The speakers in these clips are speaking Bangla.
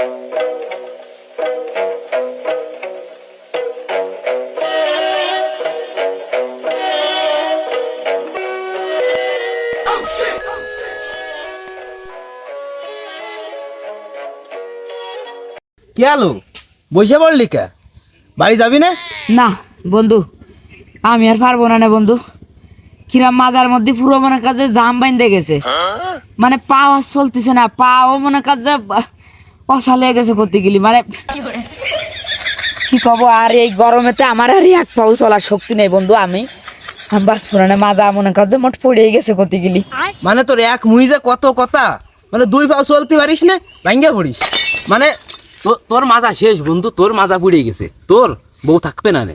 কি আলো? বসে পড়লি কে? বাড়ি যাবি না? না বন্ধু। আমি আর পারব না না বন্ধু। কিরাম মাজার মধ্যে পুরো মনে কাজে জাম বাইন্দে গেছে। মানে পাওয়া চলতেছে না পাও মনে কাজে অসালে গেছে করতে গেলি মানে কি কব আর এই গরমেতে আমার আর এক পাও চলার শক্তি নেই বন্ধু, আমি আমি বাঁচবো না মাজা মনে কাজে মোট পড়ে গেছে করতে গেলি। মানে তোর এক মুইজে কত কথা মানে দুই পাও চলতে পারিস না, ভাঙ্গা পড়িস। মানে তোর মাজা শেষ বন্ধু, তোর মাজা পুড়ে গেছে, তোর বউ থাকবে না রে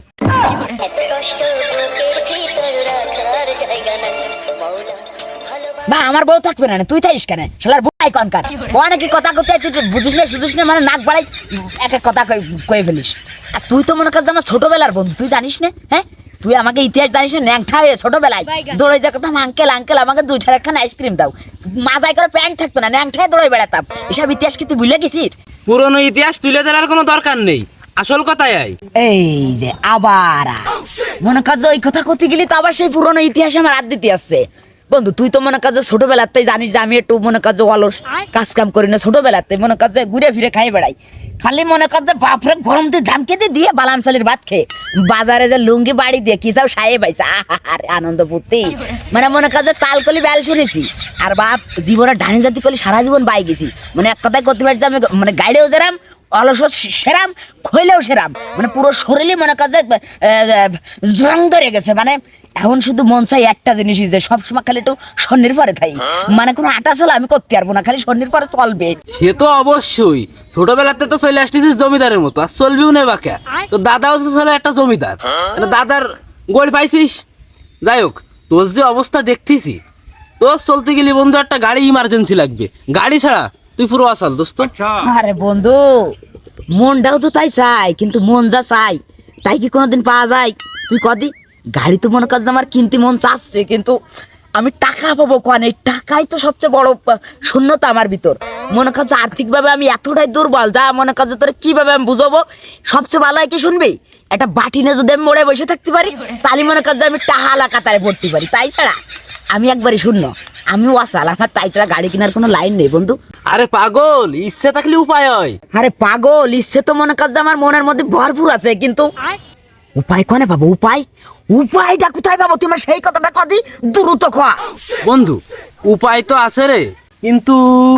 বা আমার বউ থাকবে না তুই থাইস কেন? শালার বুড়াই কনকার ও নাকি কথা করতে তুই তো বুঝিস না সুঝিস না মানে নাক বাড়াই এক এক কথা কই- কয়ে ফেলিস। আর তুই তো মনে কর যে আমার ছোটবেলার বন্ধু তুই জানিস না হ্যাঁ? তুই আমাকে ইতিহাস জানিস না ন্যাংঠা হয়ে ছোটবেলায় দৌড়ে যা কথা আঙ্কেল আঙ্কেল আমাকে দুইটার একখান আইসক্রিম দাও। মাজায় করে প্যান্ট থাকতো না ন্যাংঠায় দৌড়ে বেড়াতাম। এসব ইতিহাস কি তুই ভুলে গেছিস? পুরনো ইতিহাস তুলে ধরার কোনো দরকার নেই। আসল কথাই আয় এই যে আবার মনে কর যে ওই কথা করতে গেলি তো আবার সেই পুরনো ইতিহাসে আমার হাত দিতে আসছে। বন্ধু তুই তো মনে কর যে ছোটবেলাতেই জানিস যে আমি একটু মনে যে অলস। কাজ কাম করি না ছোটবেলাতে মনে যে ঘুরে ফিরে খাই বেড়াই। খালি মনে যে বাপরে গরম দিয়ে ধামকে দিয়ে দিয়ে বালাম চালির ভাত খেয়ে বাজারে যে লুঙ্গি বাড়ি দিয়ে কি সব সায়ে পাইছে আরে আনন্দ ফুর্তি। মানে মনে যে তালকলি বেল শুনেছি। আর বাপ জীবনে ডানি জাতি কলি সারা জীবন বাই গেছি। মানে এক কথায় করতে পারছি আমি মানে গাইডেও যেরাম অলস সেরাম খইলেও সেরাম। মানে পুরো শরীরই মনে কাজে জং ধরে গেছে। মানে এখন শুধু মন চাই একটা জিনিসই যে সবসময় খালি একটু স্বর্ণের পরে থাই। মানে কোনো আটা চলা আমি করতে পারব না খালি স্বর্ণের পরে চলবে। সে তো অবশ্যই। ছোটবেলাতে তো চলে আসতেছিস জমিদারের মতো আর চলবিও না বাকে। তো দাদাও তো চলে একটা জমিদার। দাদার গোল পাইছিস? যাই হোক তোর যে অবস্থা দেখতেছি তোর চলতে গেলে বন্ধু একটা গাড়ি ইমার্জেন্সি লাগবে। গাড়ি ছাড়া তুই পুরো আসাল দোস্ত। আরে বন্ধু মনটাও তো তাই চাই, কিন্তু মন যা চাই, তাই কি কোনোদিন পাওয়া যায়? তুই কদি গাড়ি তো মনে কর যে আমার কিনতে মন চাচ্ছে, কিন্তু আমি টাকা পাবো কোন এই টাকাই তো সবচেয়ে বড় শূন্যতা আমার ভিতর। মনে করছে আর্থিকভাবে আমি এতটাই দুর্বল, যা মনে করছে তোর কীভাবে আমি বুঝাবো? সবচেয়ে ভালো হয় কি শুনবি? একটা বাটি নিয়ে যদি আমি মোড়ে বসে থাকতে পারি, তাহলে মনে করছে আমি টাহালা কাতারে ভর্তি পারি তাই ছাড়া। আমি একবারই শূন্য। আমি ওয়াসাল আমার তাই ছাড়া গাড়ি কেনার কোনো লাইন নেই বন্ধু। আরে পাগল ইচ্ছে থাকলে উপায় হয়। আরে পাগল ইচ্ছে তো মনে যে আমার মনের মধ্যে ভরপুর আছে কিন্তু উপায় কনে পাবো উপায়? উপায়টা কোথায় পাবো তুমি সেই কথাটা কদি দ্রুত খোয়া। বন্ধু উপায় তো আছে রে কিন্তু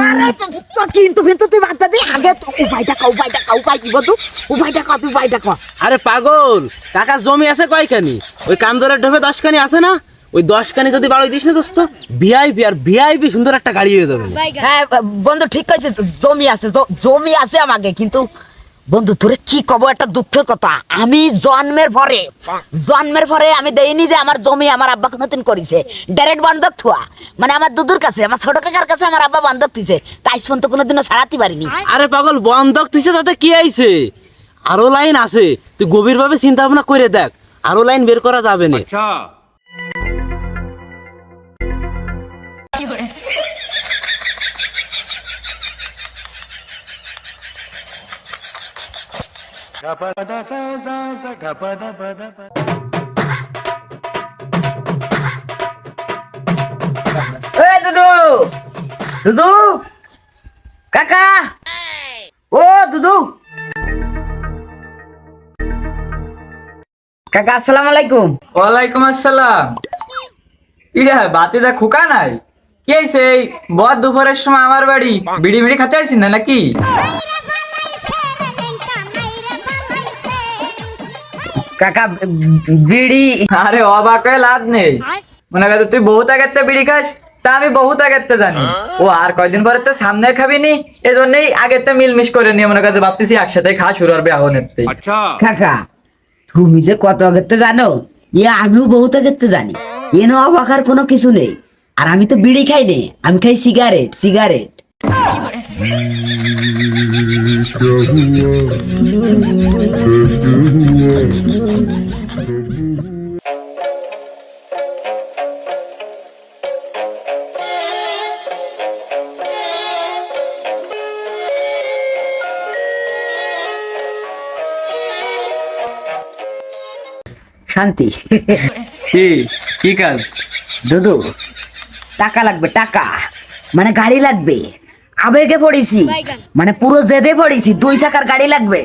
আরে তোর কিন্তু কিন্তু তুই বাদ দে আগে তো উপায়টা কা উপায়টা কা উপায় কি বন্ধু? উপায়টা কা তুই উপায়টা কা আরে পাগল কাকার জমি আছে কয়খানি? ওই কান্দরের ঢোপে দশখানি আছে না? ওই দশখানি যদি বাড়ি দিস না দোস্ত ভিআইপি আর ভিআইপি সুন্দর একটা গাড়ি হয়ে যাবে। হ্যাঁ বন্ধু ঠিক কইছিস জমি আছে জমি আছে আমাকে কিন্তু বন্ধু তোরে কি কব একটা দুঃখের কথা। আমি জন্মের পরে জন্মের পরে আমি দেইনি যে আমার জমি আমার আব্বা নতুন করেছে। ডাইরেক্ট বন্ধক থুয়া। মানে আমার দুদুর কাছে আমার ছোট কাকার কাছে আমার আব্বা বন্ধক দিছে তাই পর্যন্ত কোনোদিনও ছাড়াতে পারিনি। আরে পাগল বন্ধক তুইছে তাতে কি আইছে? আরও লাইন আছে। তুই গভীর ভাবে চিন্তা ভাবনা করে দেখ আরও লাইন বের করা যাবে না। এ দুদু দুদু কাকা ও দুদু কাকা আসসালামু আলাইকুম ওয়ালাইকুম আসসালাম ইরা বাতে যা খোকা নাই কি হয়েছে এই বর দুপুরের সময় আমার বাড়ি বিড়ি বিড়ি খাতে আইসি না নাকি কাকা বিড়ি। আরে অবাক হয়ে লাভ নেই। মনে করছে তুই বহুত আগের তো বিড়ি খাস তা আমি বহুত আগের তো জানি। ও আর কয়দিন পরে তো সামনে খাবি নি এজন্যই আগের তো মিলমিশ করে নিয়ে মনে করছে ভাবতেছি একসাথে খা শুরু হবে আগুনের কাকা তুমি যে কত আগেতে জানো এ আমিও বহুত আগেতে জানি। এনে অবাকার কোনো কিছু নেই। আর আমি তো বিড়ি খাই নে আমি খাই সিগারেট সিগারেট। শান্তি। কি কাজ? দুদু টাকা লাগবে টাকা। মানে গাড়ি লাগবে। আবেগে পড়েছি। মানে পুরো জেদে পড়েছি। দুই চাকার গাড়ি লাগবে।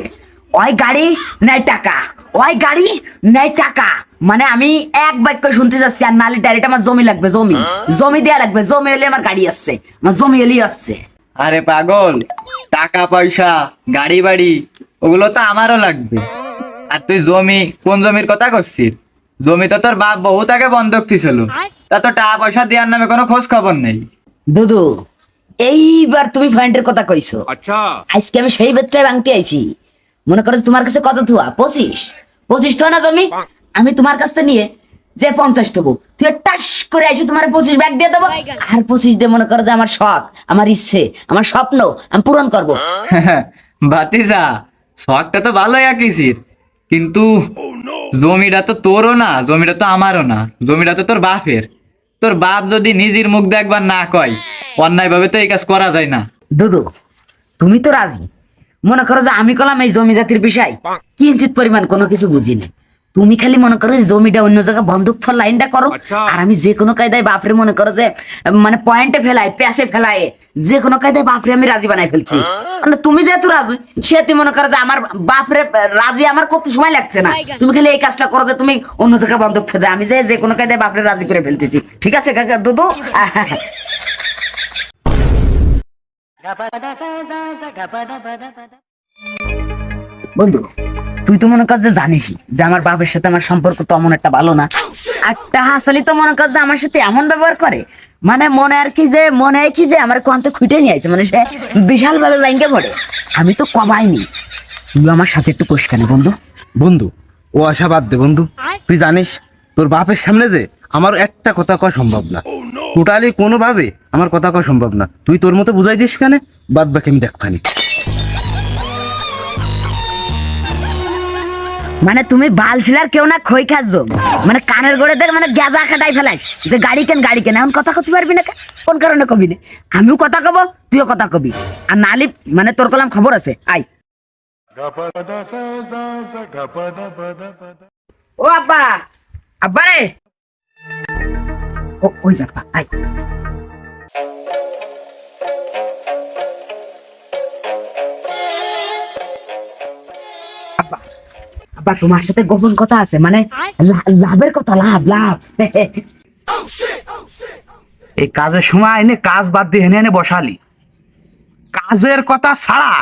ওই গাড়ি নাই টাকা। ওই গাড়ি নাই টাকা। মানে আমি এক বাক্য শুনতে যাচ্ছি আর নালি ডাইরেক্ট আমার জমি লাগবে জমি। জমি দেয়া লাগবে। জমি এলে আমার গাড়ি আসছে। আমার জমি এলেই আসছে। আরে পাগল টাকা পয়সা গাড়ি বাড়ি ওগুলো তো আমারও লাগবে। আর তুই জমি কোন জমির কথা করছিস? জমি তো তোর বাপ বহুত আগে বন্ধক ছিল তা তো টাকা পয়সা দেওয়ার নামে কোনো খোঁজ খবর নেই। দুদু এইবার তুমি পয়েন্টের কথা কইছো। আচ্ছা। আজকে আমি সেই বেতটাই ভাঙতে আইছি। মনে করো তোমার কাছে কত থুয়া পঁচিশ। পঁচিশ থুয়া না তুমি আমি তোমার কাছ থেকে নিয়ে যে পঞ্চাশ দেবো। তুই টাস করে আইসি তোমার পঁচিশ ব্যাগ দিয়ে দেবো। আর পঁচিশ দিয়ে মনে করো যে আমার শখ আমার ইচ্ছে আমার স্বপ্ন আমি পূরণ করব। ভাতিজা শখটা তো ভালোই আঁকিসির কিন্তু জমিটা তো তোরও না জমিটা তো আমারও না। জমিটা তো তোর বাপের। তোর বাপ যদি নিজের মুখ দেখবার না কয় অন্যায় ভাবে তো এই কাজ করা যায় না। দুদু তুমি তো রাজি। মনে করো যে আমি কলাম এই জমি জাতির বিষয়। কিঞ্চিত পরিমাণ কোনো কিছু বুঝি না তুমি খালি মনে করো যে জমিটা অন্য জায়গায় বন্ধক থর লাইনটা করো। আর আমি যে কোনো কায়দায় বাপরে মনে করো যে মানে পয়েন্টে ফেলাই প্যাসে ফেলাই যে কোনো কায়দায় বাপরে আমি রাজি বানাই ফেলছি। মানে তুমি যেহেতু রাজি সেহেতু মনে করো যে আমার বাপরে রাজি আমার কত সময় লাগছে না। তুমি খালি এই কাজটা করো যে তুমি অন্য জায়গায় বন্ধক থে আমি যে যে কোনো কায়দায় বাপরে রাজি করে ফেলতেছি। ঠিক আছে কাকা দুদু? বন্ধু তুই তো মনে কর যে জানিস যে আমার বাপের সাথে আমার সম্পর্ক তো অমন একটা ভালো না। আর টাহাসালি তো মনে কর যে আমার সাথে এমন ব্যবহার করে। মানে মনে আর কি যে মনে হয় কি যে আমার কোয়ান্তে খুঁটে নিয়ে আছে মানে সে বিশাল ভাবে ব্যাংকে পড়ে। আমি তো কমাইনি। তুই আমার সাথে একটু কোষখানে বন্ধু। বন্ধু ও আশা বাদ দে বন্ধু। তুই জানিস তোর বাপের সামনে যে আমার একটা কথা কওয়া সম্ভব না। টোটালি কোনোভাবে আমার কথা কওয়া সম্ভব না। তুই তোর মতো বুঝাই দিস কেন? বাদ বাকি আমি দেখবানি মানে তুমি বাল ছিলার কেউ না খই খাচ্ছ মানে কানের গোড়ে দেখ মানে গেজা কাটাই ফেলাইস যে গাড়ি কেন গাড়ি কেন? এখন কথা কতে পারবি না কে? কোন কারণে কবি না? আমিও কথা কব তুইও কথা কবি। আর নালি মানে তোর কলাম খবর আছে। আই ও আব্বা আব্বা রে ওই যা আব্বা, আই আব্বা তোমার সাথে গোপন কথা আছে মানে লাভের কথা লাভ লাভ। এই কাজের সময় এনে কাজ বাদ দিয়ে এনে এনে বসালি। কাজের কথা ছাড়া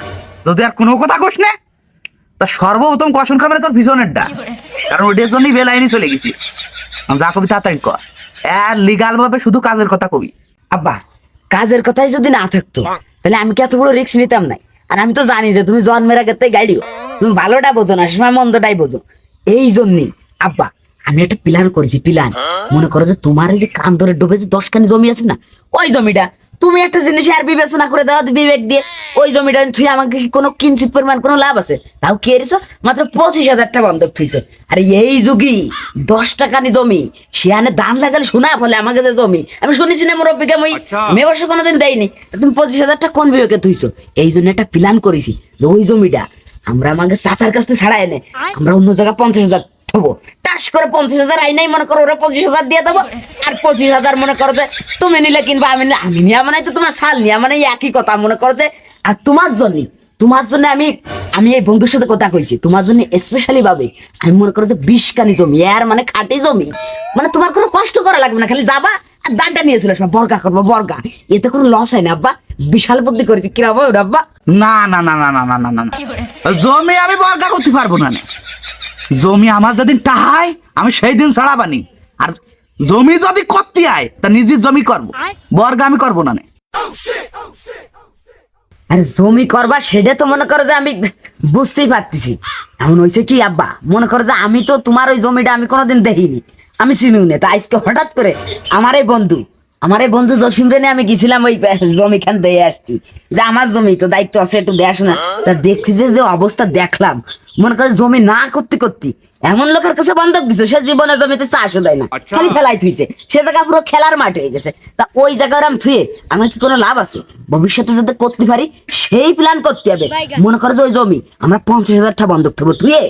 যদি আর কোনো কথা কোস না তা সর্বপ্রথম কষণ খাবে তোর পিছনের ডা কারণ ওটার জন্যই বেলাইনি চলে গেছি। যা কবি তাড়াতাড়ি কর। আর লিগাল ভাবে শুধু কাজের কথা কবি। আব্বা, কাজের কথাই যদি না থাকতো, তাহলে আমি কি এত বড় রিস্ক নিতাম নাই? আর আমি তো জানি যে তুমি জন্মের আগে তাই গাড়িও তুমি ভালোটা বোঝো না সময় মন্দটাই বোঝো। এই জন্যই, আব্বা, আমি একটা প্ল্যান করেছি প্ল্যান মনে করো যে তোমার এই যে কান ধরে ডুবেছে, দশখানি জমি আছে না, ওই জমিটা তুমি একটা জিনিস আর বিবেচনা করে দাও বিবেক দিয়ে ওই জমিটা তুই আমাকে কি কোনো কিঞ্চিত পরিমাণ কোনো লাভ আছে? তাও কি এরিস মাত্র পঁচিশ হাজার টাকা বন্ধক থুইছে। আরে এই যুগি দশ টাকানি জমি শিয়ানে ধান লাগালে শোনা ফলে আমাকে যে জমি। আমি শুনেছি না মুরব্বীকে মই মে বর্ষ কোনোদিন দেয়নি তুমি পঁচিশ হাজার টাকা কোন বিবেকে থুইছো? এই জন্য একটা প্ল্যান করেছি। ওই জমিটা আমরা আমাকে চাচার কাছ থেকে ছাড়া এনে আমরা অন্য জায়গায় পঞ্চাশ হাজার থবো টাস করে পঞ্চাশ হাজার আইনাই মনে করো ওরা পঁচিশ হাজার দিয়ে দেবো। আর পঁচিশ হাজার মনে করো যে তুমি নিলে কিনবা, আমি আমি মানে তো তোমার সাল মানে একই কথা। মনে করো যে, আর তোমার তোমার জন্য আমি আমি এই বন্ধুর সাথে কথা কইছি, তোমার জন্য স্পেশালি ভাবে, আমি মনে করো যে জমি, এর মানে খাটি জমি। মানে তোমার কোনো কষ্ট করা লাগবে না, খালি যাবা আর দানটা নিয়েছিল বর্গা করব, বর্গা। এতে কোনো লস হয় না, আব্বা। বিশাল বুদ্ধি করেছি ওটা, আব্বা। না না না না না না না না জমি আমি বর্গা করতে পারব নে। জমি আমার যেদিন টাহাই আমি সেই দিন ছাড়াবানি আর জমি যদি করতে আয় তা নিজের জমি করব। বর্গা আমি করব না নে। আরে জমি করবা সেটা তো মনে করো যে আমি বুঝতেই পারতেছি। এখন হয়েছে কি আব্বা? মনে করো যে আমি তো তোমার ওই জমিটা আমি কোনোদিন দেখিনি। আমি চিনিও না তা আজকে হঠাৎ করে আমার এই বন্ধু আমার এই বন্ধু জসিম রেনে আমি গেছিলাম ওই জমি খান দিয়ে আসছি যে আমার জমি তো দায়িত্ব আছে একটু দেখাশোনা তা দেখছি যে যে অবস্থা দেখলাম। মনে করো জমি না করতে করতে এমন লোকের কাছে বন্ধক দিছো সে জীবনে জমিতে চাষও দেয় না খালি ফেলাই থুইছে। সে জায়গা পুরো খেলার মাঠ হয়ে গেছে। তা ওই জায়গায় আমি থুয়ে আমার কি কোনো লাভ আছে? ভবিষ্যতে যাতে করতে পারি সেই প্ল্যান করতে হবে। মনে করো যে ওই জমি আমরা পঞ্চাশ হাজার টাকা বন্ধক থাকব থুয়ে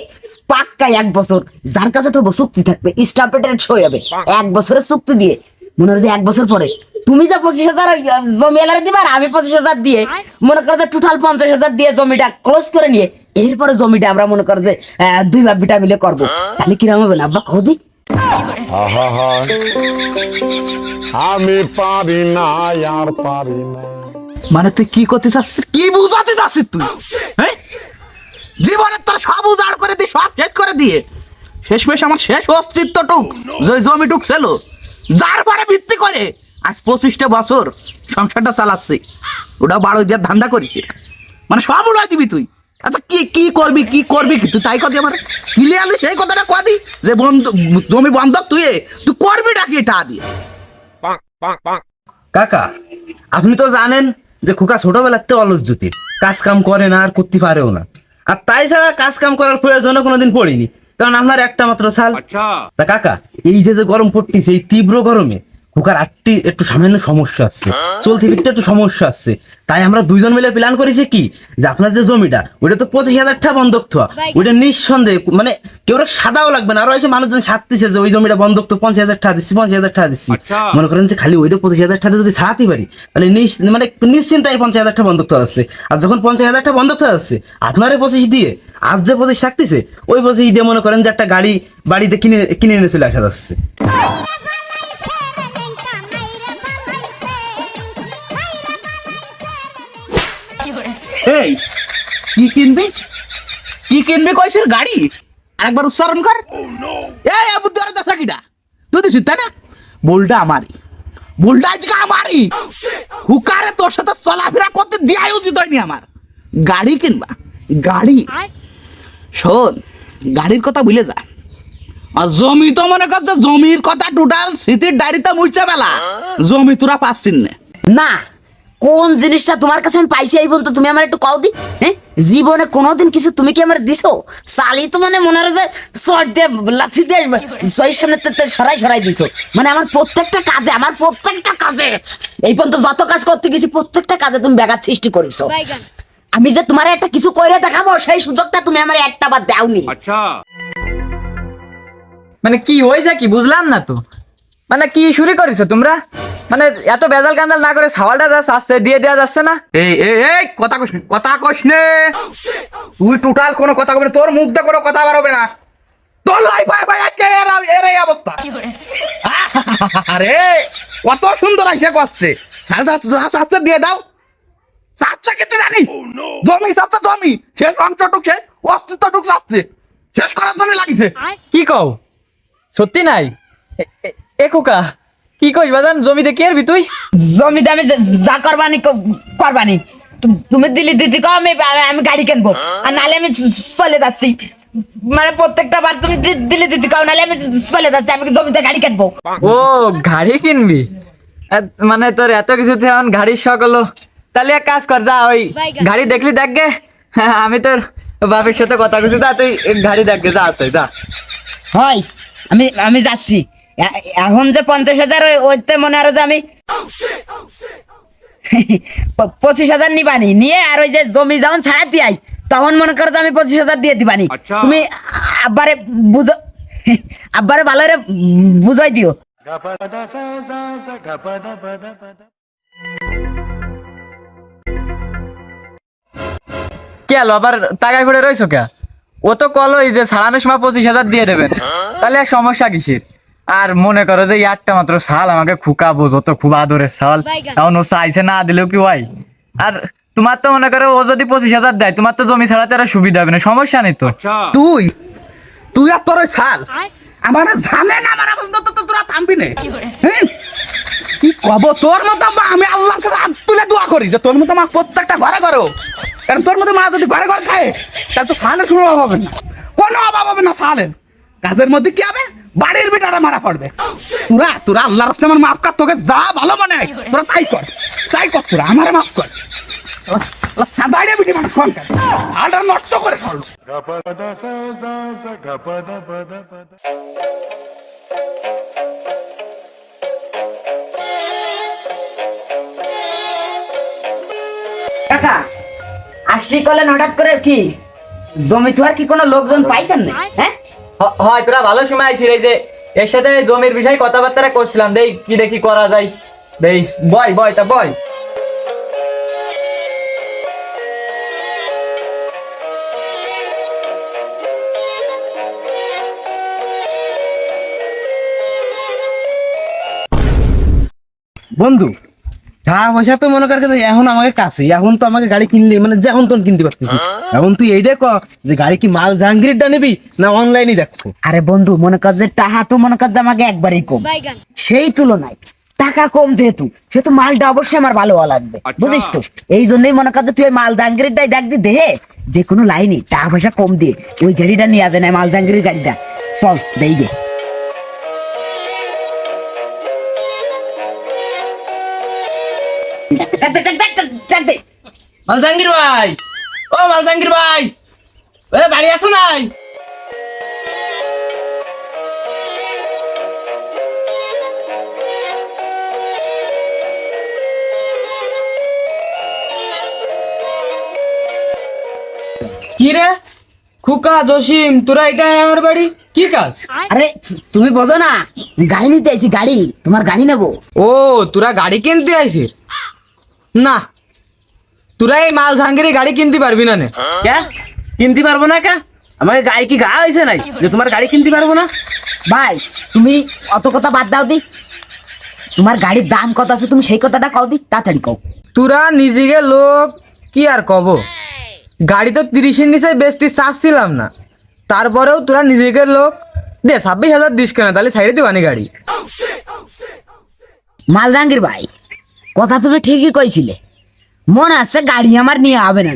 পাক্কা এক বছর যার কাছে থাকব চুক্তি থাকবে স্টাপেটের ছয় হবে এক বছরের চুক্তি দিয়ে মনে হয় যে এক বছর পরে তুমি যে পঁচিশ হাজার জমি এলারে দিবা আমি পঁচিশ হাজার দিয়ে মনে করো যে টোটাল পঞ্চাশ হাজার দিয়ে জমিটা ক্লোজ করে নিয়ে এরপরে জমিটা আমরা মনে করো যে দুই ভাগ বিটা মিলে করব। তাহলে কিরম হবে না? আব্বা কদি আহা আমি পারি না আর পারি না। মানে তুই কি করতে চাচ্ছিস? কি বুঝাতে চাচ্ছিস তুই? হ্যাঁ? জীবনের তোর সব উজাড় করে দিয়ে সব শেষ করে দিয়ে। শেষমেশ আমার শেষ অস্তিত্বটুক যে জমিটুক ছিল যার পরে ভিত্তি করে আজ পঁচিশটা বছর সংসারটা চালাচ্ছি। ওটা বারো দিয়ে ধান্দা করেছে। মানে সব উড়াই দিবি তুই। আচ্ছা কি কি করবি কি করবি কি? তুই তাই কদি আমার। ক্লিয়ারলি সেই কথাটা কদি যে বন্ধ জমি বন্ধক তুই তুই করবি ডাকি এটা দিয়ে কাকা আপনি তো জানেন যে খোকা ছোটবেলাতে অলস জ্যোতি। কাজ কাম করে না আর করতে পারেও না। আর তাই ছাড়া কাজ কাম করার প্রয়োজনে কোনোদিন পড়িনি। কারণ আপনার একটা মাত্র ছাল। তা কাকা এই যে যে গরম পড়তিছে এই তীব্র গরমে খোকার আটটি একটু সামান্য সমস্যা আসছে চলতে ফিরতে একটু সমস্যা আসছে তাই আমরা দুইজন মিলে প্ল্যান করেছি কি? যে আপনার যে জমিটা ওটা তো পঁচিশ হাজার টাকা বন্ধক থা ওইটা নিঃসন্দেহে মানে কেউ সাদাও লাগবে না। আর ওই যে মানুষজন ছাড়তেছে যে ওই জমিটা বন্ধক তো পঞ্চাশ হাজার টাকা দিচ্ছি পঞ্চাশ হাজার টাকা দিচ্ছি। মনে করেন যে খালি ওইটা পঁচিশ হাজার টাকা যদি ছাড়াতে পারি তাহলে মানে নিশ্চিন্তায় পঞ্চাশ হাজার টাকা বন্ধক থাকা যাচ্ছে আর যখন পঞ্চাশ হাজার টাকা বন্ধক থাকা যাচ্ছে আপনারে পঁচিশ দিয়ে আজ যে পঁচিশ থাকতেছে ওই পঁচিশ দিয়ে মনে করেন যে একটা গাড়ি বাড়িতে কিনে কিনে এনে চলে আসা যাচ্ছে। এই, কি কিনবি? কি কিনবি কইসের গাড়ি? আরেকবার উচ্চারণ কর। এই আবু দরে দশা কিটা তুই দিছিস তাই না? বলটা আমারই। বলটা আজকে আমারই। হুকারে তোর সাথে চলাফেরা করতে দেওয়াই উচিত হয়নি আমার। গাড়ি কিনবা। গাড়ি। শোন, গাড়ির কথা ভুলে যা। আর জমি তো মনে করছে জমির কথা টোটাল স্মৃতির ডায়েরিতে মুইছে বেলা জমি তোরা পাচ্ছিস না কোন জিনিসটা তোমার কাছে আমি পাইছি এই পর্যন্ত তুমি আমার একটু কও দি হ্যাঁ জীবনে কোনোদিন কিছু তুমি কি আমার দিছো? সালি তো মানে মনে হয় যে শর্ট দিয়ে লাথি দিয়ে সই সামনে তে- তে সরাই সরাই দিছো। মানে আমার প্রত্যেকটা কাজে আমার প্রত্যেকটা কাজে এই পর্যন্ত যত কাজ করতে গেছি প্রত্যেকটা কাজে তুমি ব্যাঘাত সৃষ্টি করেছ। আমি যে তোমার একটা কিছু কইরে দেখাবো সেই সুযোগটা তুমি আমার একটা বার দাওনি। মানে কি হয়েছে কি? বুঝলাম না তো। মানে কি শুরু করেছ তোমরা? মানে এত বেজাল কান্দাল না করে সাওয়ালটা যা আসছে দিয়ে দেওয়া যাচ্ছে না? এই এই এই কথা কস কথা কস নে। তুই টোটাল কোনো কথা কবি না, তোর মুখ দিয়ে কোনো কথা বার হবে না। তোর লাই ভাই ভাই আজকে এর এর এই অবস্থা। আরে কত সুন্দর আইসে করছে। চাচ্ছে দিয়ে দাও। চাচ্ছে কিন্তু জানি? জমি চাচ্ছে জমি সে অংশটুক সে অস্তিত্বটুক চাচ্ছে। শেষ করার জন্য লাগিছে। কি কও? সত্যি নাই? এ- খোকা কি কইস বাজান? জমিতে কে আরবি তুই? জমিতে আমি যা- করবানি ক- করবানি। তুমি দিলি দিদি কো আমি আমি গাড়ি কিনবো। আর নালে আমি চলে যাচ্ছি। মানে প্রত্যেকটা বার তুমি দিলি দিদি কও নালে আমি চলে যাচ্ছি আমি জমিতে গাড়ি কিনবো। ও গাড়ি কিনবি? মানে তোর এত কিছু এখন গাড়ির শখ হলো। তাহলে এক কাজ কর যা ওই গাড়ি দেখলি দেখ গে। হ্যাঁ, আমি তোর বাপের সাথে কথা কইছি যা তুই গাড়ি দেখ গে যা তুই যা। হয় আমি আমি যাচ্ছি। এখন যে পঞ্চাশ হাজার ওই- ওইতে মনে আরও যে আমি পঁচিশ হাজার নিবানি। নিয়ে আর ওই যে জমি যখন ছাড়া দিয়াই তখন মনে করো যে আমি পঁচিশ হাজার দিয়ে দিবানি। তুমি আব্বারে বুঝো আব্বারে ভালো রে বুঝাই দিও। কে আলো? আবার টাকায় করে রইছো কে? ও তো কলই যে সালামের সময় পঁচিশ হাজার দিয়ে দেবেন। তাহলে আর সমস্যা কিসের? আর মনে করো যে একটা মাত্র সাল আমাকে খুকা বোঝো তো খুব আদরের সাল। এখন ও চাইছে না দিলেও কি হয়? আর তোমার তো মনে করো ও যদি পঁচিশ হাজার দেয় তোমার তো জমি ছাড়াতে আর সুবিধা হবে না সমস্যা নেই তো? তুই তুই আর তোর শাল আমার জানে না আমার তো তো তোরা থামবি নে। হ্যাঁ? কি কব তোর মতো আমি আল্লাহর কাছে হাত তুলে দোয়া করি যে তোর মতো মা প্রত্যেকটা ঘরে ঘরে হোক। কারণ তোর মতো মা যদি ঘরে ঘরে খায় তাহলে তো শালের কোনো অভাব হবে না। কোনো অভাব হবে না শালের কাজের মধ্যে কি হবে? বাড়ির বেটারা মারা পড়বে। তোরা তোরা আল্লাহর রাস্তায় আমার মাফ কর, তোকে যা ভালো মনে হয়, তোরা তাই কর তাই কর তোরা, আমারে মাফ কর। আসলি কলেন হঠাৎ করে কি জমি থুয়ার কি কোনো লোকজন পাইছেন না হ্যাঁ? হয়, তোরা ভালো সময় আইসি রে যে এর সাথে জমির বিষয়ে কথাবার্তা করছিলাম, দেই কি দেখি করা যায়। দেই, বয় বয়, তা বয়। বন্ধু টাকা পয়সা তো মনে কর এখন আমাকে কাছে এখন তো আমাকে গাড়ি কিনলে মানে যখন তখন কিনতে পারতেছি। এখন তুই এইটাই ক যে গাড়ি কি মাল জাহাঙ্গীরটা নিবি না অনলাইনই দেখো? আরে বন্ধু মনে কর যে টাকা তো মনে কর যে আমাকে একবারই কম। সেই তুলনায় টাকা কম যেহেতু সেহেতু মালটা অবশ্যই আমার ভালো হওয়া লাগবে। বুঝিস তো? এই জন্যই মনে কর যে তুই মাল জাহাঙ্গীরটাই দেখ দি দেহে যে কোনো লাইনে টাকা পয়সা কম দিয়ে ওই গাড়িটা নিয়ে আসে না মাল জাহাঙ্গীরের গাড়িটা। চল দেই গে। মাল জাহাঙ্গীর ভাই। ও মাল জাহাঙ্গীর ভাই। এ বাড়ি আসো নাই? কি রে? খুকা জসিম তোরা এটা আমার বাড়ি? কি কাজ? আরে তুমি বোঝো না গাড়ি নিতে আইছি গাড়ি তোমার গাড়ি নেব। ও তোরা গাড়ি কিনতে আইছিস? না তোরা এই মাল জাহাঙ্গীরে গাড়ি কিনতে পারবি না নে। কে? কিনতে পারব না কে? আমাকে গায়ে কি গা হয়েছে নাই? যে তোমার গাড়ি কিনতে পারব না? ভাই তুমি অত কথা বাদ দাও দি। তোমার গাড়ির দাম কত আছে তুমি সেই কথাটা কও দি তাড়াতাড়ি কও। তোরা নিজেকে লোক কি আর কব? গাড়ি তো তিরিশের নিচে বেশি চাচ্ছিলাম না। তারপরেও তোরা নিজেকে লোক দে ছাব্বিশ হাজার দিস কেন? তাহলে সাইডে দিবানি গাড়ি। মাল জাহাঙ্গীর ভাই কথা তুমি ঠিকই কইছিলে। মনে আছে গাড়ি আমার নিয়ে হবে না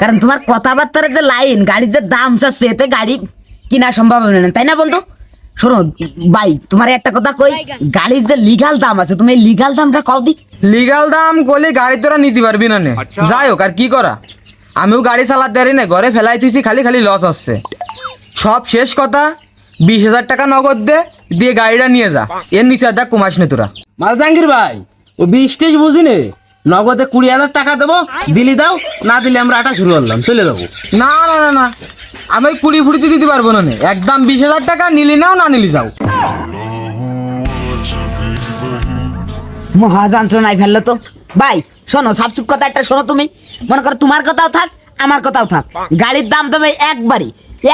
কারণ তোমার কথাবার্তার যে লাইন গাড়ির যে দাম চাচ্ছে এতে গাড়ি কিনা সম্ভব হবে না তাই না বন্ধু? শোনো ভাই তোমার একটা কথা কই? গাড়ির যে লিগাল দাম আছে তুমি লিগাল দামটা কও দি। লিগাল দাম করলে গাড়ি তোরা নিতে পারবি না নে। যাই হোক আর কি করা? আমিও গাড়ি চালাতে পারি না ঘরে ফেলাই তুইছি খালি খালি লস হচ্ছে সব শেষ কথা বিশ হাজার টাকা নগদ দে দিয়ে গাড়িটা নিয়ে যা। এর নিচে আর দেখ কমাস নে তোরা। মাল জাহাঙ্গীর ভাই ও বিশ টেজ বুঝি নে নগদে কুড়ি হাজার টাকা দেবো দিলি দাও না দিলে আমরা আটা শুরু করলাম চলে যাব। না না না না। আমি ওই কুড়ি ফুড়িতে দিতে পারব না নে। একদম বিশ হাজার টাকা নিলি নাও না নিলি যাও। মহা যন্ত্রণায় ফেলল তো। ভাই শোনো সাবসুপ কথা একটা শোনো তুমি। মনে করো তোমার কথাও থাক আমার কথাও থাক। গাড়ির দাম তুমি একবারই।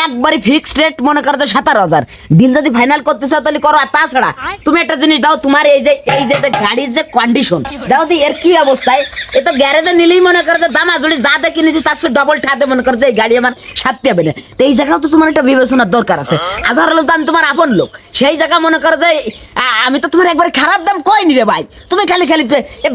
একবারই ফিক্সড রেট মনে করো সাতারো হাজার। ডিল যদি ফাইনাল করতে চাও তাহলে করো। আর তাছাড়া, তুমি একটা জিনিস দাও, তোমার এই যে এই যে গাড়ির যে কন্ডিশন দাও দি, এর কি অবস্থায়? এ তো গ্যারেজে নিলেই মনে করো যে দাম আজুড়ি যা দেখে নিয়েছি তার সাথে ডবল ঠাতে মনে করো যে এই গাড়ি আমার সারতে হবে না। তো এই জায়গাও তো তোমার একটা বিবেচনার দরকার আছে। হাজার হলো তো আমি তোমার আপন লোক। সেই জায়গা মনে করো যে আমি তো তোমার একবার খারাপ দাম কইনি রে ভাই। তুমি খালি খালি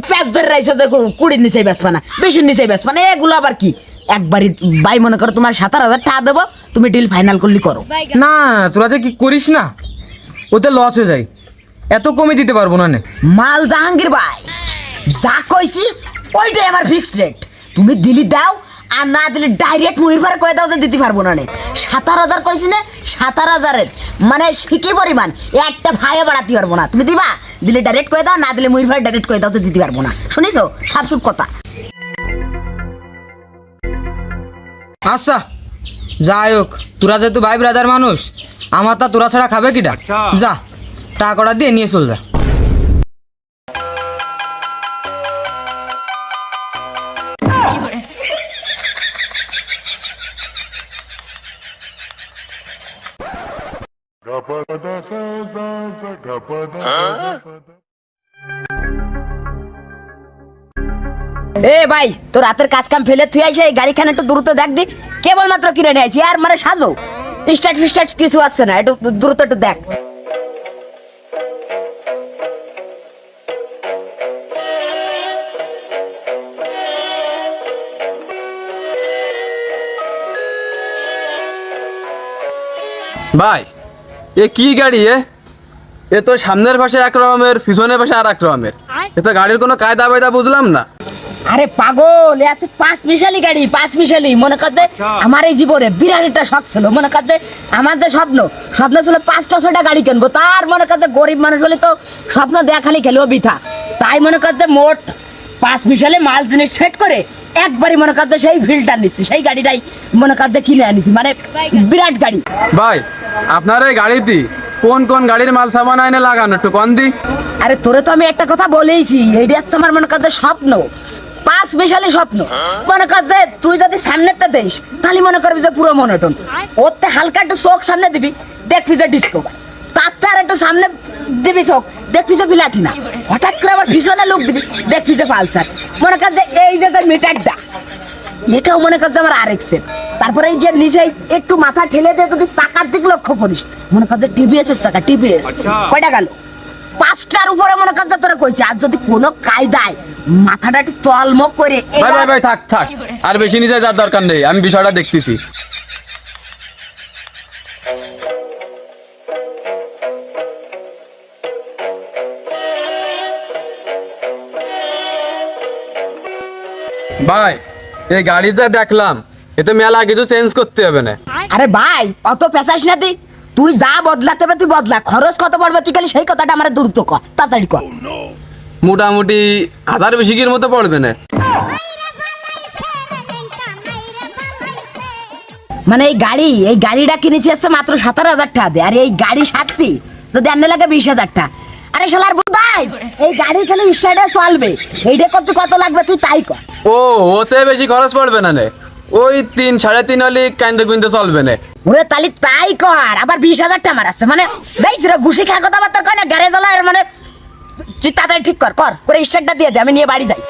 প্যাঁচ ধরে রাইছো যে কুড়ির নিচে বেসবা না, বেশির নিচে বেসবা না, এগুলো আবার কি? একবারই ভাই মনে করো তোমার সাতার হাজার টাকা দেবো তুমি ডিল ফাইনাল করলি করো। না তোরা যে কি করিস না ওতে লস হয়ে যায়। এত কমে দিতে পারব না নে। মাল জাহাঙ্গীর ভাই যা কইছি ওইটাই আমার ফিক্সড রেট তুমি দিলি দাও আর না দিলে ডাইরেক্ট মুহিবার কয়ে দাও যে দিতে পারব না নে। সাতার হাজার কইছি না সাতার হাজারের। মানে শিখি পরিমাণ একটা ভাইও বাড়াতে পারব না। তুমি দিবা দিলে ডাইরেক্ট কয়ে দাও না দিলে মুহিবার ডাইরেক্ট কয়ে দাও যে দিতে পারব না। শুনিছো? সাবসুট কথা। আচ্ছা যাই হোক তোরা যেহেতু ভাই ব্রাদার মানুষ আমার তা তোরা ছাড়া খাবে কিটা? যা টাকাটা দিয়ে নিয়ে চল যা। এ ভাই, তোর রাতের কাজ কাম ফেলে তুই আইসে, এই গাড়িখানে একটু দ্রুত দেখ দি। কেবলমাত্র কিনে নিয়ে আইছি, আর মানে সাজো স্টার্ট ফিস্টার্ট কিছু আসছে না, একটু দ্রুত একটু দেখ। ভাই, এ কি গাড়ি এ? এ তো সামনের পাশে এক রকমের, পিছনের পাশে আর এক রকমের। এ তো গাড়ির কোনো কায়দা বায়দা বুঝলাম না। আরে পাগল এ আছে পাঁচ মিশালি গাড়ি পাঁচ মিশালি। মনে কর যে আমার এই জীবনে বিরাট একটা শখ ছিল। মনে কর যে আমার যে স্বপ্ন স্বপ্ন ছিল পাঁচটা ছটা গাড়ি কিনবো। তার মনে কর যে গরিব মানুষ হলে তো স্বপ্ন দেয়া খালি খেলব বৃথা। তাই মনে কর যে মোট পাঁচ মিশালে মাল জিনিস সেট করে একবারই মনে কর যে সেই ফিল্টার নিচ্ছি সেই গাড়িটাই মনে কর যে কিনে আনিছি। মানে বিরাট গাড়ি। ভাই আপনার এই গাড়িতে কোন কোন গাড়ির মাল সামান আইনে লাগানো? একটু কন দি। আরে তোরে তো আমি একটা কথা বলেইছি এইটা আমার মনে কাছে স্বপ্ন। পাঁচ স্বপ্ন। মনে কর যে তুই যদি সামনেরটা দিস তাহলে মনে করবি যে পুরো মনোটন। হালকা একটু চোখ সামনে দিবি দেখবি যে আর একটু সামনে দিবি চোখ দেখবি যে হঠাৎ করে আবার ভীষণে লোক দিবি দেখবি যে পালসার। মনে কর যে এই যে যে মিটারটা এটাও মনে করছে আমার আরেকসের তারপরে এই যে নিচে একটু মাথা ঠেলে দিয়ে যদি চাকার দিকে লক্ষ্য করিস মনে করছে টিভিএস এর চাকা টিভিএস কয়টা গেল? পাঁচটার উপরে মনে করছে তোরা কইছে। আর যদি কোনো কায়দায় মাথাটা একটু তলমক করে ভাই ভাই ভাই থাক থাক। আর বেশি নিচে যাওয়ার দরকার নেই। আমি বিষয়টা দেখতেছি। ভাই এই গাড়ি যা দেখলাম এতে মেলা কিছু চেঞ্জ করতে হবে না। আরে ভাই অত পেঁচাইস না তুই তুই যা বদলাতে হবে তুই বদলা। খরচ কত পড়বে তুই খালি সেই কথাটা আমার দ্রুত কর তাড়াতাড়ি কর মোটামুটি হাজার বেশি কির মতো পড়বে না। মানে এই গাড়ি এই গাড়িটা কিনেছি হচ্ছে মাত্র সতেরো হাজার টাকা দিয়ে আর এই গাড়ি সাতটি যদি আনলে লাগে বিশ হাজার টাকা। আরে শালার ভাই এই গাড়ি খালি স্টার্টে চলবে এইটা করতে কত লাগবে তুই তাই কর ও ওতে বেশি খরচ পড়বে না নে। ওই তিন, সাড়ে তিন হলে কাইন্দে কুইন্দে চলবে না। ওরে তালি তাই কর, আবার বিশ হাজার টাকা আছে মানে দেখছি রে ঘুষি খা কথাবার্তা কয় না, গ্যারেজ মানে তাড়াতাড়ি ঠিক কর কর, করে স্টার্টটা দিয়ে দে, আমি নিয়ে বাড়ি যাই।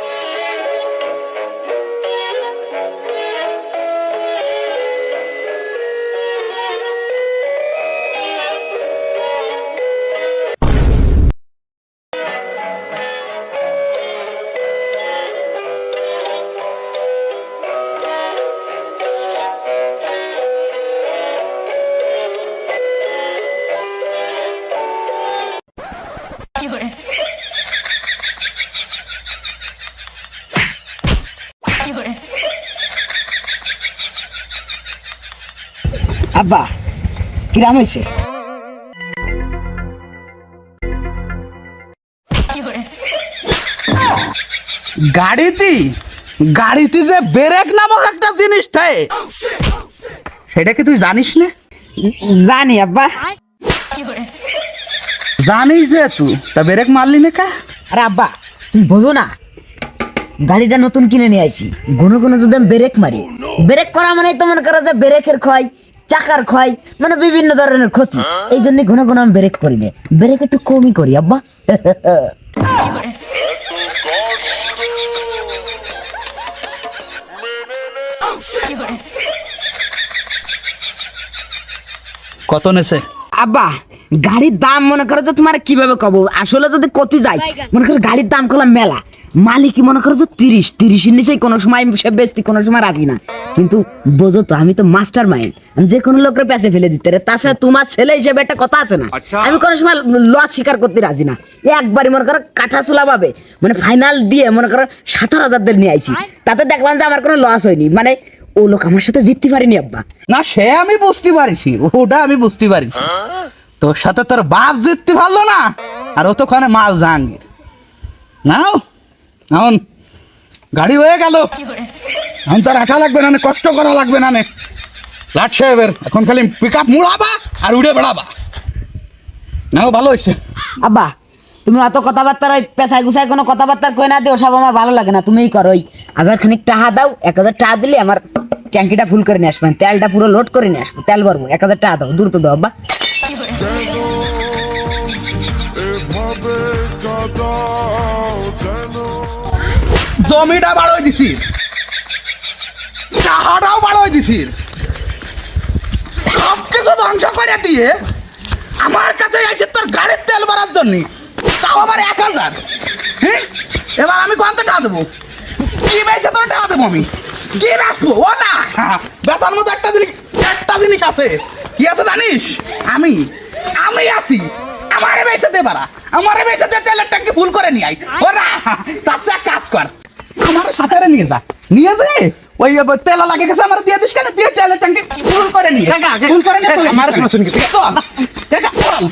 কিরাম হয়েছে গাড়িতে গাড়িতে যে ব্রেক নামক একটা জিনিস থাকে সেটা কি তুই জানিস না? জানি আব্বা। জানি যে তুই তা ব্রেক মারলি না কা? আরে আব্বা তুমি বোঝো না গাড়িটা নতুন কিনে নিয়ে আইছি। ঘন ঘন যদি আমি ব্রেক মারি ব্রেক করা মানে তো মনে করো যে ব্রেকের ক্ষয় চাকার ক্ষয় মানে বিভিন্ন ধরনের ক্ষতি। এই জন্য ঘন ঘন আমি ব্রেক করি না। ব্রেক একটু কমই করি আব্বা। কত নেছে? আব্বা গাড়ির দাম মনে করো যে তোমার কীভাবে কব আসলে যদি কতি যায় মনে করো গাড়ির দাম করলাম মেলা। মালিকই মনে করো যে তিরিশ তিরিশের নিচেই কোনো সময় সে বেচতি কোনো সময় রাজি না। কিন্তু বোঝো তো আমি তো মাস্টার মাইন্ড। আমি যে কোনো লোকের পেছে ফেলে দিতে রে। তাছাড়া তোমার ছেলে হিসেবে একটা কথা আছে না। আমি কোনো সময় লস স্বীকার করতে রাজি না। একবারই মনে করো কাঠা চুলা পাবে মানে ফাইনাল দিয়ে মনে করো সতেরো হাজার দিয়ে নিয়ে আইছি। তাতে দেখলাম যে আমার কোনো লস হয়নি। মানে ও লোক আমার সাথে জিততে পারিনি আব্বা। না সে আমি বুঝতে পারিছি। ওটা আমি বুঝতে পারিছি। তোর সাথে তোর বাপ জিততে পারল না। আর ও তো ওখানে মাল জাহাঙ্গীর। নাও। এখন গাড়ি হয়ে গেল। এখন তার আঠা লাগবে না কষ্ট করা লাগবে না লাট সাহেবের এখন খালি পিক আপ মুড়াবা আর উড়ে বেড়াবা। নাও ভালো হয়েছে। আব্বা তুমি অত কথাবার্তার ওই পেশায় গুছায় কোনো কথাবার্তা কই না দিও সব আমার ভালো লাগে না তুমিই করো ওই। হাজার খানিক টাকা দাও এক হাজার টাকা দিলে আমার ট্যাঙ্কিটা ফুল করে নিয়ে আসবেন তেলটা পুরো লোড করে নিয়ে আসব তেল ভরবো এক হাজার টাকা দাও দ্রুত দাও আব্বা। জমিটা বাড়োই দিছি। টাকাটাও বাড়োই দিছি। সব কিছু ধ্বংস করে দিয়ে আমার কাছে এসে তোর গাড়ির তেল ভরার জন্য, তাও আমার এক হাজার। হ্যাঁ? এবার আমি কত টাকা দেবো? কি বেচে তোর টাকা দেবো আমি? কি বেচবো? ও না। বেচার মতো একটা জিনিস একটা জিনিস আছে। কি আছে জানিস? আমি আমি আছি। আমারে বেচে দে পারা আমারে বেচে দে, তেলের ট্যাঙ্কি ফুল করে নিয়ে আই ও না, তার কাজ কর। আমার সাথে নিয়ে যা। নিয়ে যে? ওই তেল লাগে গেছে আমার দিয়ে দিস কেন? দিয়ে তেলের ট্যাঙ্কি ফুল করে নিয়ে। ফুল করে নিয়ে চল। চল। টাকা, চল।